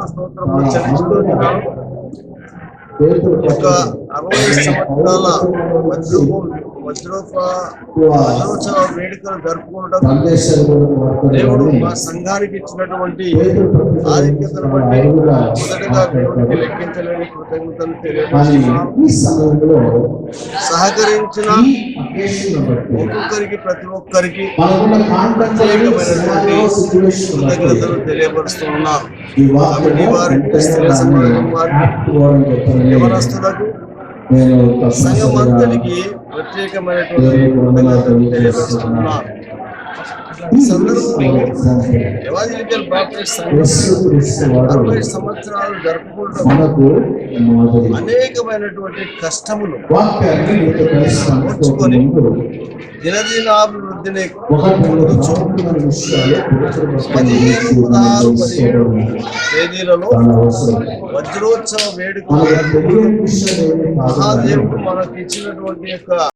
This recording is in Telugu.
స్తోత్రములు చెల్లించుకుంటున్నాను ఈ యొక్క అరవై సంవత్సరాల వజ్రపు వజ్రోప వజ్రోత్సవ వేడుకలు జరుపుకోవడం దేవుడు మా సంఘానికి ఇచ్చినటువంటి ఆధిక్యతను బట్టి మొదటగా దేవుడికి లెక్కించలేని కృతజ్ఞతలు సమయంలో సహకరించిన ఒక్కొక్కరికి ప్రతి ఒక్కరికి కృతజ్ఞతలు తెలియపరుస్తూ ఉన్నాను ఈ వాక్యము ఈ వారి వెంటనే స్త్రీల సమాజం వారి నాటుకోవడం చెప్పాలని యవనస్తులకు నేను సంఘం తప్పనిసరిగా అంతటికి ప్రత్యేకమైనటువంటి సందర్భంలో ఎవాంజలికల్ బాప్టిస్ట్ అరవై సంవత్సరాలు మనకు అనేకమైనటువంటి కష్టములు దినదినాభివృద్ధిని పదిహేను పదహారు పదిహేడు గుర్తుపెట్టుకోవడం తేదీలలో వజ్రోత్సవ కాదు మహాదేవుడు మనకి ఇచ్చినటువంటి యొక్క